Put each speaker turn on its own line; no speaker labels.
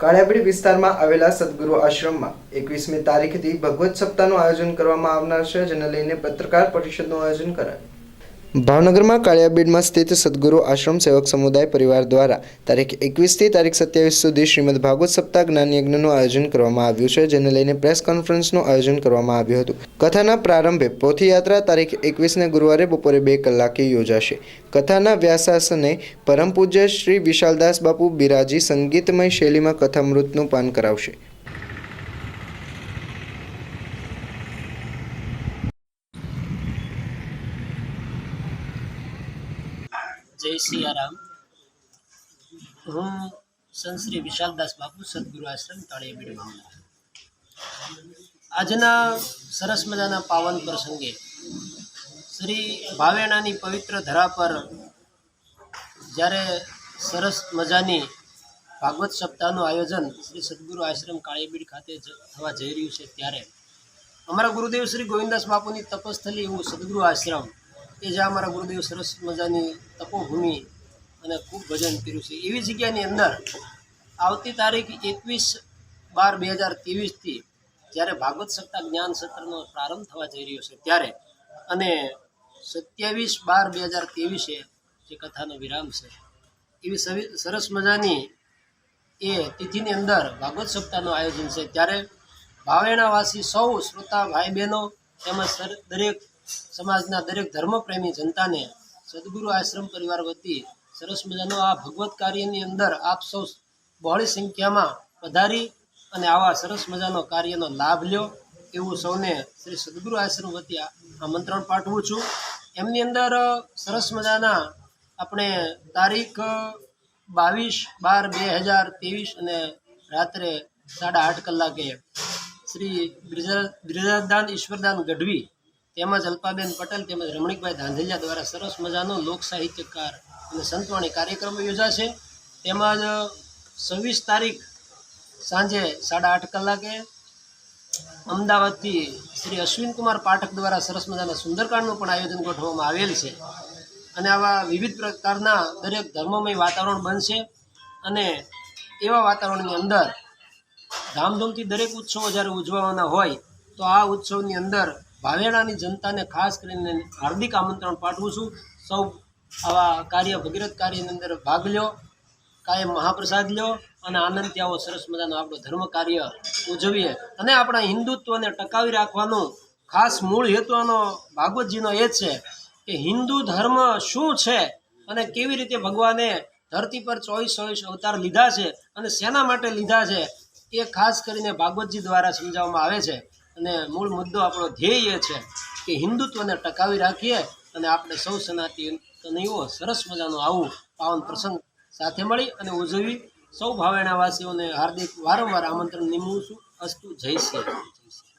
કાળિયાબીડ વિસ્તારમાં આવેલા સદગુરુ આશ્રમમાં એકવીસમી તારીખથી ભગવત સપ્તાહનું આયોજન કરવામાં આવનાર છે, જેને લઈને પત્રકાર પરિષદનું આયોજન કરાયું. ભાવનગરમાં કાળિયાબીડમાં સ્થિત સદગુરુ આશ્રમ સેવક સમુદાય પરિવાર દ્વારા તારીખ એકવીસથી તારીખ સત્યાવીસ સુધી શ્રીમદ ભાગવત સપ્તાહ જ્ઞાનયજ્ઞનું આયોજન કરવામાં આવ્યું છે, જેને લઈને પ્રેસ કોન્ફરન્સનું આયોજન કરવામાં આવ્યું હતું. કથાના પ્રારંભે પોથીયાત્રા તારીખ એકવીસને ગુરુવારે બપોરે બે કલાકે યોજાશે. કથાના વ્યાસાસને પરમ પૂજ્ય શ્રી વિશાલદાસ બાપુ બિરાજી સંગીતમય શૈલીમાં કથામૃતનું પાન કરાવશે.
જય સિયારામ. હું સંત શ્રી વિશાલદાસ બાપુ, સદગુરુ આશ્રમ તળિયાબીડ ભાવનગર આજના સરસ મજાના પાવન પ્રસંગે શ્રી ભાવેણાની પવિત્ર ધરા પર જ્યારે સરસ મજાની ભાગવત સપ્તાહનું આયોજન શ્રી સદગુરુ આશ્રમ કાળીબીડ ખાતે થવા જઈ રહ્યું છે ત્યારે અમારા ગુરુદેવ શ્રી ગોવિંદાસ બાપુની તપસ્થલી એવું સદગુરુ આશ્રમ કે જ્યાં અમારા ગુરુદેવ સરસ મજાની તપોભૂમિ અને ખૂબ ભજન કર્યું છે. એવી જગ્યાની અંદર આવતી તારીખ એકવીસ બાર બે હજાર ત્રેવીસથી જ્યારે ભાગવત સત્તા જ્ઞાન સત્રનો પ્રારંભ થવા જઈ રહ્યો છે, ત્યારે અને સત્યાવીસ બાર બે હજાર ત્રેવીસે જે કથાનો વિરામ છે, એવી સરસ મજાની એ તિથિની અંદર ભાગવત સપ્તાહનું આયોજન છે. ત્યારે ભાવેણાવાસી સૌ શ્રોતા ભાઈ બહેનો તેમજ દરેક સમાજના દરેક ધર્મપ્રેમી જનતાને સદગુરુ આશ્રમ પરિવાર વતી સરસ મજાનો આ ભગવત કાર્યની અંદર આપ સૌ બહોળી સંખ્યામાં પધારી અને આવા સરસ મજાનો કાર્યનો લાભ લ્યો એવું સૌને શ્રી સદગુરુ આશ્રમ વતી આમંત્રણ પાઠવું છું. એમની અંદર સરસ મજાના આપણે તારીખ બાવીસ બાર બે હજાર ત્રેવીસ અને રાત્રે સાડા આઠ કલાકે શ્રી બ્રિજા- બ્રિજાદાન ઈશ્વરદાન ગઢવી તેમજ અલ્પાબેન પટેલ તેમજ રમણીકભાઈ ધાંધલિયા દ્વારા સરસ મજાનો લોક સાહિત્યકાર અને સંતવાણી કાર્યક્રમો યોજાશે. તેમજ છવ્વીસ તારીખ સાંજે સાડા આઠ કલાકે અમદાવાદથી શ્રી અશ્વિનકુમાર પાઠક દ્વારા સરસ મજાના સુંદરકાંડનું પણ આયોજન ગોઠવવામાં આવેલ છે. અને આવા વિવિધ પ્રકારના દરેક ધર્મમય વાતાવરણ બનશે અને એવા વાતાવરણની અંદર ધામધૂમથી દરેક ઉત્સવો જ્યારે ઉજવવાના હોય તો આ ઉત્સવની અંદર ભાવેણાની જનતાને ખાસ કરીને હાર્દિક આમંત્રણ પાઠવું છું. સૌ આવા કાર્ય ભગીરથ કાર્યની અંદર ભાગ લ્યો, કાયમ મહાપ્રસાદ લ્યો અને આનંદથી આવો સરસ મજાનો આપણો ધર્મ કાર્ય ઉજવીએ. અને આપણા હિન્દુત્વને ટકાવી રાખવાનું ખાસ મૂળ હેતુ આનો ભાગવતજીનો એ છે કે હિન્દુ ધર્મ શું છે અને કેવી રીતે ભગવાને ધરતી પર ચોવીસ ચોવીસ અવતાર લીધા છે અને શેના માટે લીધા છે એ ખાસ કરીને ભાગવતજી દ્વારા સમજાવવામાં આવે છે. અને મૂળ મુદ્દો આપણો ધ્યેય એ છે કે હિન્દુત્વને ટકાવી રાખીએ અને આપણે સૌ સનાતનીઓ સરસ મજાનું આવું પાવન પ્રસંગ સાથે મળી અને ઉજવી સૌ ભાવેણાવાસીઓને હાર્દિક વારંવાર આમંત્રણ નિમવું છું અસ્તુ જય શ્રી જય શ્રી.